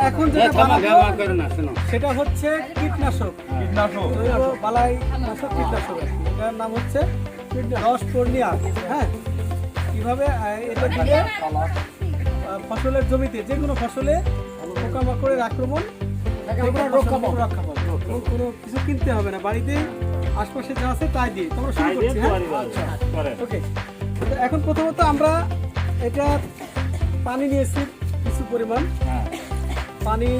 এখন যেটা সেটা হচ্ছে কীটনাশক। কীটনাশক। বালাই নাশক কীটনাশক। এটার নাম হচ্ছে রস পূর্ণিয়া। হ্যাঁ? কীভাবে এটা দিলে ফসলের জমিতে যে কোনো ফসলে পোকামাকড়ের আক্রমণ রক্ষা পাবো কোনো- কোনো কিছু কিনতে হবে না। বাড়িতে আশপাশে যা আছে তাই দিয়ে। তোমরা শুরু করছি হ্যাঁ? ওকে তো এখন প্রথমত আমরা এটা পানি নিয়েছি পরিমাণ। পানি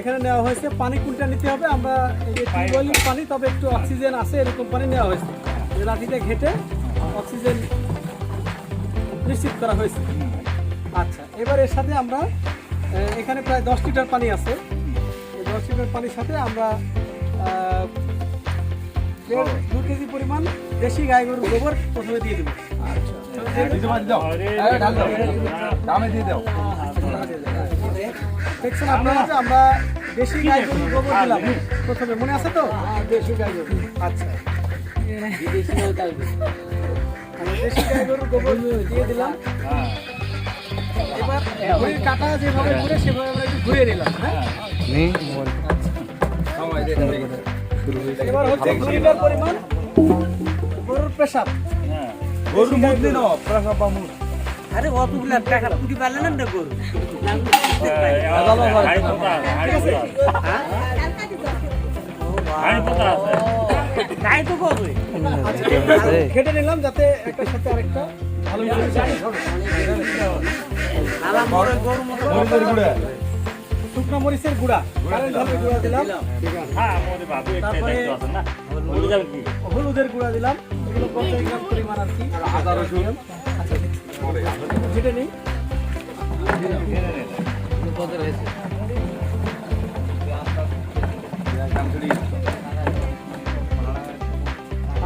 এখানে নেওয়া হয়েছে। পানি কোনটা নিতে হবে? আমরা এই যে টিউবওয়েলের পানি তবে একটু অক্সিজেন আছে এরকম পানি নেওয়া হয়েছে। লাঠিতে ঘেটে অক্সিজেন নিশ্চিত করা হয়েছে। আচ্ছা এবার এর সাথে আমরা এখানে প্রায় দশ লিটার পানি আছে। দশ লিটার পানির সাথে আমরা দু কেজি পরিমাণ দেশি গাই গরুর গোবর প্রথমে দিয়ে দেবো। ঢাল দাও। দামে দিয়ে দাও। দেখছেন আপনারা যে আমরা দেশি গাই গরুর গোবর দিলাম প্রথমে মনে আছে তো? দেশি গাই গরু আচ্ছা দেশি গাই গরুর গোবর দিয়ে দিলাম। এবার কাটা যেভাবে ঘুরে, সেভাবে ঘুরিয়ে হ্যাঁ? গরুর পেশাব। গরু মুদ দিন প্রসাব বা মুদ আরে অতগুলা টাকা পুটি পারলেন না গরু তাই তো কবে আচ্ছা, নিলাম যাতে একটা সাথে আরেকটা ভালো গরু মতো গুঁড়া। শুকনো মরিচের গুঁড়া। কারেন্ট গুঁড়া দিলাম। তারপরে হলুদের গুঁড়া দিলাম। এগুলো পঞ্চাশ গ্রাম পরিমাণ আর কি। আদা রসুন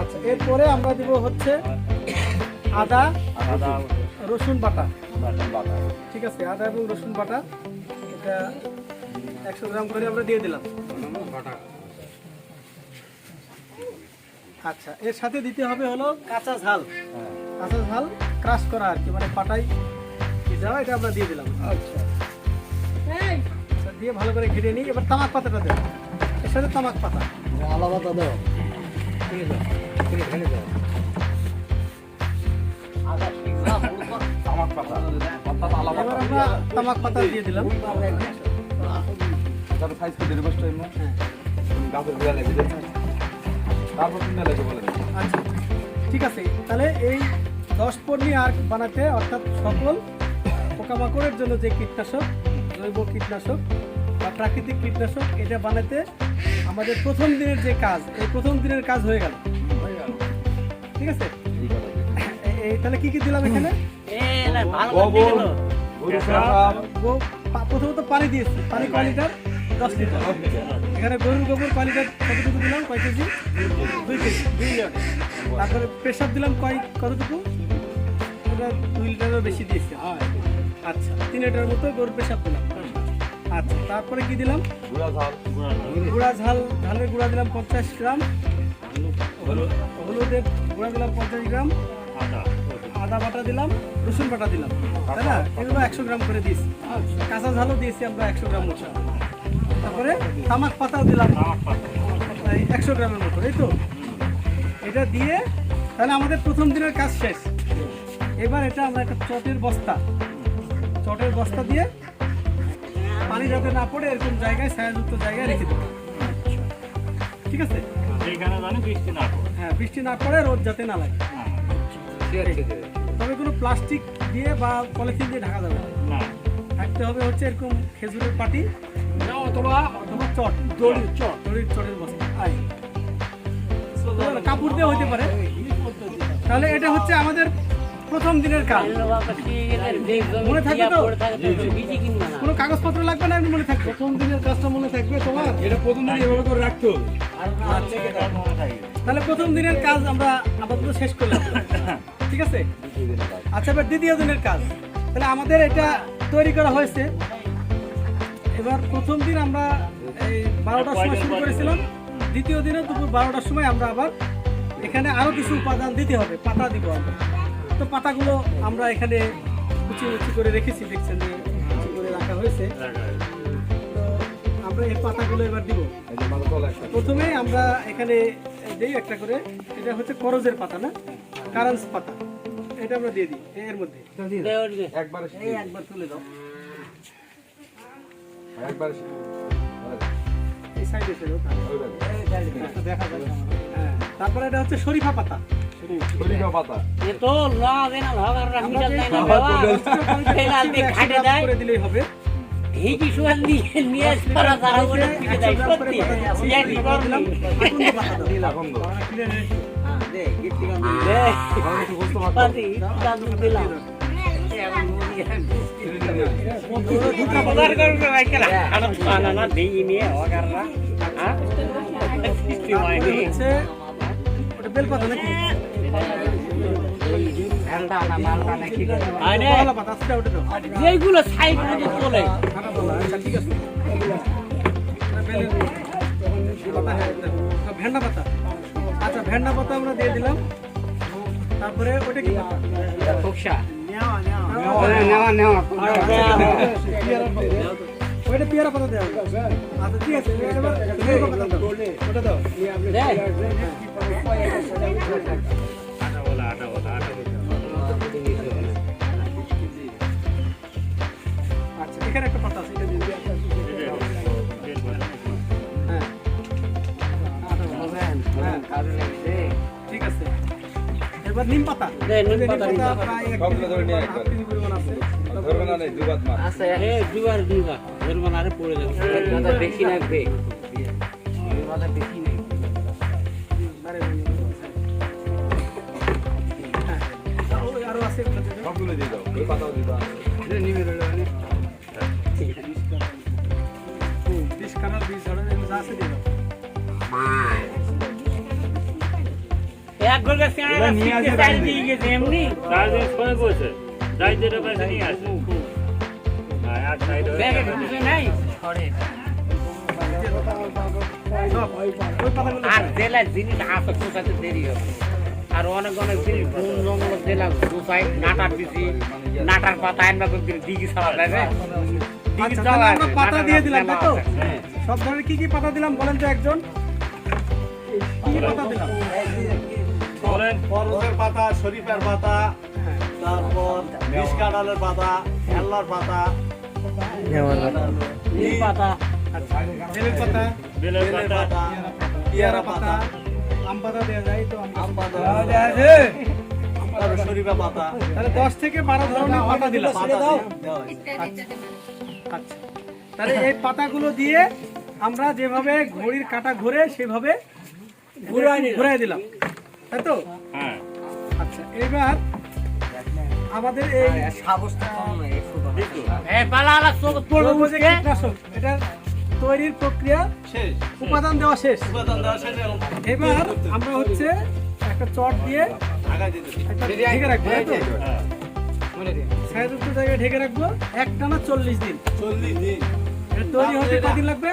আচ্ছা এরপরে আমরা দিব হচ্ছে আদা, রসুন বাটা। ঠিক আছে, আদা এবং রসুন বাটা। এটা একশো গ্রাম করে আমরা দিয়ে দিলাম। আচ্ছা এর সাথে দিতে হবে হলো কাঁচা ঝাল। কাঁচা ঝাল ক্রাশ করা আর কি মানে পাটাই দেওয়া এটা আমরা দিয়ে দিলাম। আচ্ছা। দিয়ে ভালো করে ঘিরে নিই এবার তামাক পাতাটা দেবো। এর সাথে তামাক পাতা। আলাদা তামাক পাতা। অর্থাৎ আলাদা এবার আমরা তামাক পাতা দিয়ে দিলাম। যাতে সাইজ করে দিলে কষ্ট এমন গাছের গুঁড়া লেগে যাচ্ছে তারপর কিনে লেগে বলে আচ্ছা ঠিক আছে। তাহলে এই দশ পর্ণি আর বানাতে অর্থাৎ সকল পোকামাকড়ের জন্য যে কীটনাশক জৈব কীটনাশক বা প্রাকৃতিক কীটনাশক এটা বানাতে আমাদের প্রথম দিনের যে কাজ এই প্রথম দিনের কাজ হয়ে গেল। ঠিক আছে? এই তাহলে কি কি দিলাম এখানে? প্রথমত পানি দিয়েছি পানি কয় লিটার। দশ লিটার। এখানে গরুর গোবর কয় লিটার কতটুকু দিলাম? কয় কেজি। দুই কেজি। দুই লিটার। তারপরে প্রেশার দিলাম কয় কতটুকু? ওটা দুই লিটারও বেশি দিয়েছি। আচ্ছা তিন লিটার মতো গরুর প্রেশার দিলাম আচ্ছা তারপরে কি দিলাম? গুঁড়া ঝাল গুঁড়া ঝাল। ঝালের গুঁড়া দিলাম পঞ্চাশ গ্রাম। হলুদের গুঁড়া দিলাম পঞ্চাশ গ্রাম। আদা। বাটা দিলাম রসুন বাটা দিলাম। তাই না? এগুলো একশো গ্রাম করে দিয়েছি। কাঁচা ঝালও দিয়েছি আমরা একশো গ্রাম মতো। তারপরে তামাক পাতাও দিলাম। একশো গ্রামের মতো এই তো? এটা দিয়ে তাহলে আমাদের প্রথম দিনের কাজ শেষ। এবার এটা আমরা একটা চটের বস্তা। চটের বস্তা দিয়ে পানি যাতে না পড়ে এরকম জায়গায় ছায়াযুক্ত জায়গায় রেখে দেবো। ঠিক আছে? হ্যাঁ বৃষ্টি না পড়ে রোদ যাতে না লাগে। তবে কোনো প্লাস্টিক দিয়ে বা পলিথিন দিয়ে ঢাকা যাবে না। থাকতে হবে হচ্ছে এরকম খেজুরের পাটি অথবা অথবা চট। দড়ির চট। দড়ির চটের বস্তা। আই কাপড় দিয়ে হতে পারে। তাহলে এটা হচ্ছে আমাদের প্রথম দিনের কাজ। মনে থাকবে তো? কোনো কাগজপত্র লাগবে না মনে থাকবে? প্রথম দিনের কাজটা মনে থাকবে তোমার? এটা প্রথম দিন এভাবে করে রাখতে হবে। তাহলে প্রথম দিনের কাজ আমরা আপাতত শেষ করলাম। ঠিক আছে? আচ্ছা এবার দ্বিতীয় দিনের কাজ। তাহলে আমাদের এটা তৈরি করা হয়েছে। এবার প্রথম দিন আমরা এই বারোটার সময় শুরু করেছিলাম। দ্বিতীয় দিনে দুপুর বারোটার সময় আমরা আবার এখানে আরও কিছু উপাদান দিতে হবে পাতা দিব আমরা। তো পাতাগুলো আমরা এখানে কুচি কুচি করে রেখেছি দেখছেন যে কুচি করে রাখা হয়েছে। তো আমরা এই পাতাগুলো এবার দিব। প্রথমে আমরা এখানে দিই একটা করে এটা হচ্ছে করজের পাতা না? কারান্স পাতা। এটা আমরা দিয়ে দিই এর মধ্যে। একবারে একবার তুলে দাও। একবারে এই সাইডে ছিল দেখা যায় হ্যাঁ। তারপরে এটা হচ্ছে শরীফা পাতা। শরীফা পাতা। আমরা যে খাটে দেয়। করে দিলেই হবে। হিকি সুয়াল নিয়ে নিয়ে সারা তারা বলে পিঠে দেয় একশো গ্রাম করে সত্যি। ইয়ার কি করলাম আকন্দ পাতা দাও। এখন তো। দে এখন একটু বুঝতে পারতো দাদু দিলাম। দুটা পাতা বাজার করবে ভাই কেলা খানা খানা না দেই নিয়ে ওগাররা কিস্তি তারপরে হয়নি হচ্ছে ওটা বেল পাতা নাকি আরে কলা পাতা আছে ওটা দাও যেগুলো সাইড চলে ঠিক আছে ভেন্ডা পাতা আচ্ছা ভেন্ডা পাতা আমরা দিয়ে দিলাম। তারপরে ওটা কি? পাতা খোকসা ওইটা পেয়ারা পাতা দেওয়া আচ্ছা ঠিক আছে এবার লেবু পাতা দাও ওটা দাও আচ্ছা এখানে একটা পাতা আছে এটা দিয়ে হ্যাঁ ঠিক আছে এবার নিম পাতা। নিম পাতা, নিম প্রায় পরিমাণ আছে। আচ্ছা দুবার দুবার। আরে পড়ে যাবে। বেশি লাগবে। আরে, আরও আছে। সবগুলো দিয়ে দাও। ওই পাতাও দিয়ে দাও। নিয়ে আসে দিয়ে গেছে এমনি? বসে। নিয়ে আসে আর জেলার জিনিস আসে কোথাতে দেরি হবে। অনেক অনেক জিনিস বন জঙ্গল জেলা গোসাই নাটার দিছি নাটার পাতা আনবা করে দিঘি ছাড়া আছে, পাতা দিয়ে দিলাম তো? হ্যাঁ। সব ধরনের কি কি পাতা দিলাম বলেন তো একজন? কি কি পাতা দিলাম? বলেন বরফের পাতা শরীফের পাতা তারপর বিষ কাঁঠালের পাতা খেলনার পাতা। পাতা। আচ্ছা বেলের পাতা। বেলের বেলের পাতা। পাতা। পেয়ারা পাতা। আম পাতা দেওয়া যায় তো আম আম পাতা। তাহলে দশ থেকে বারো ধরনের পাতা দিলাম। পাতা দেওয়া হয়। আচ্ছা। তাহলে এই পাতাগুলো দিয়ে আমরা যেভাবে ঘড়ির কাটা ঘুরে সেভাবে ঘুরাই দিলাম। তাই তো? হ্যাঁ। আচ্ছা এবার আমাদের এই দেখো এ পালা আলা সব পড়বে জৈব যে মুখে কীটনাশক এটা তৈরির প্রক্রিয়া শেষ। উপাদান দেওয়া শেষ। উপাদান দেওয়া শেষ এবার আমরা হচ্ছে একটা চট দিয়ে আগায় ঢেকে রাখব তাই তো? হ্যাঁ। ছায়াযুক্ত জায়গায় ঢেকে রাখব একটানা চল্লিশ দিন। চল্লিশ দিন। এটা তৈরি হতে কদিন লাগবে?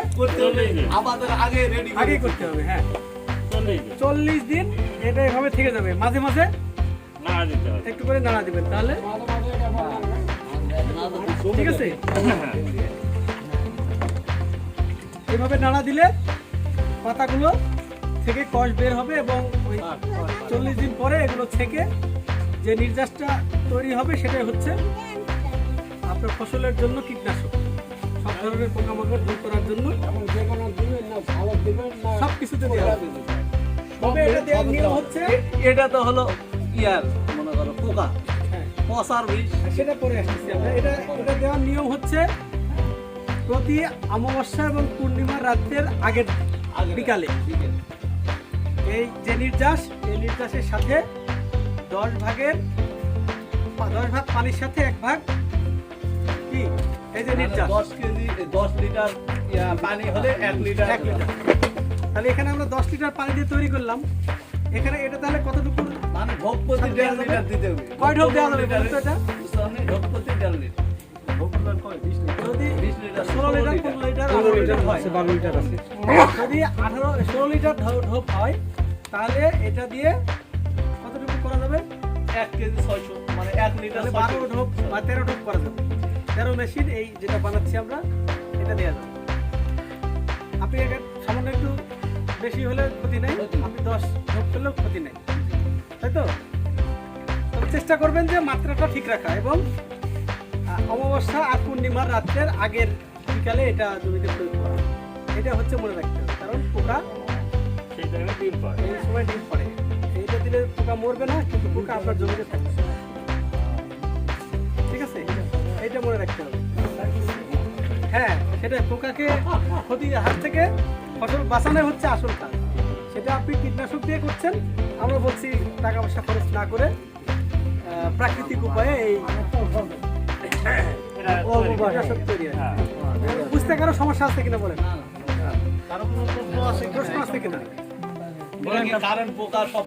আগে করতে হবে হ্যাঁ। চল্লিশ দিন। এটা এভাবে থেকে যাবে মাঝে মাঝে না একটু করে নাড়া দিবেন তাহলে ঠিক আছে? এভাবে নাড়া দিলে পাতাগুলো থেকে কষ বের হবে এবং ওই চল্লিশ দিন পরে এগুলো থেকে যে নির্যাসটা তৈরি হবে সেটাই হচ্ছে আপনার ফসলের জন্য কীটনাশক। সব ধরনের পোকামাকড় দূর করার জন্য সব কিছুতে দেওয়া তবে এটা দেওয়ার নিয়ম হচ্ছে এটা তো হলো ইয়ার মনে করো পোকা। হ্যাঁ। পচার বিষ। সেটা পরে আসতেছি আমরা। এটা এটা দেওয়ার নিয়ম হচ্ছে প্রতি অমাবস্যা এবং পূর্ণিমার রাতের আগের বিকালে। এই যে নির্যাস এই নির্যাসের সাথে দশ ভাগের দশ ভাগ পানির সাথে এক ভাগ কি? এই যে মানে নির্যাস। দশ কেজি দশ লিটার পানি হলে এক লিটার। এক লিটার। তাহলে এখানে আমরা দশ লিটার পানি দিয়ে তৈরি করলাম। এখানে এটা তাহলে কতটুকু? মানে ঢোক প্রতি দেড় লিটার দিতে হবে। কয় ঢোক দেওয়া যাবে লিটারে- এটা? ঢোক প্রতি দেড় লিটার। যদি ষোলো লিটার লিটার। পনেরো লিটার আঠারো লিটার লিটার হয়। বারো লিটার আছে। যদি আঠারো ষোলো লিটার ঢোক হয় তাহলে এটা দিয়ে কতটুকু করা যাবে? এক কেজি ছয়শো মানে এক লিটার বারো ঢোক বা তেরো ঢোক করা যাবে। তেরো মেশিন এই যেটা বানাচ্ছি আমরা এটা দেওয়া যাবে। আপনি সামান্য একটু বেশি হলে ক্ষতি নেই আপনি দশ ঢোক করলেও ক্ষতি নেই। তাই তো? তবে চেষ্টা করবেন যে মাত্রাটা ঠিক রাখা এবং অমাবস্যা আর পূর্ণিমার রাত্রের আগের বিকালে এটা জমিতে প্রয়োগ করা। এটা হচ্ছে মনে রাখতে হবে কারণ পোকা সেই টাইমে ডিম পায় এই সময় ডিম পড়ে। এইটা দিলে পোকা মরবে না কিন্তু পোকা আপনার জমিতে থাকবে। ঠিক আছে? এইটা মনে রাখতে হবে। হ্যাঁ সেটা পোকাকে ক্ষতির হাত থেকে ফসল বাঁচানোই হচ্ছে আসল কাজ। সেটা আপনি কীটনাশক দিয়ে করছেন আমরা বলছি টাকা পয়সা খরচ না করে প্রাকৃতিক উপায়ে এই কীটনাশক তৈরি হয়। বুঝতে কারও সমস্যা আছে কিনা বলেন? প্রশ্ন আছে কিনা? কারেন্ট পোকা সব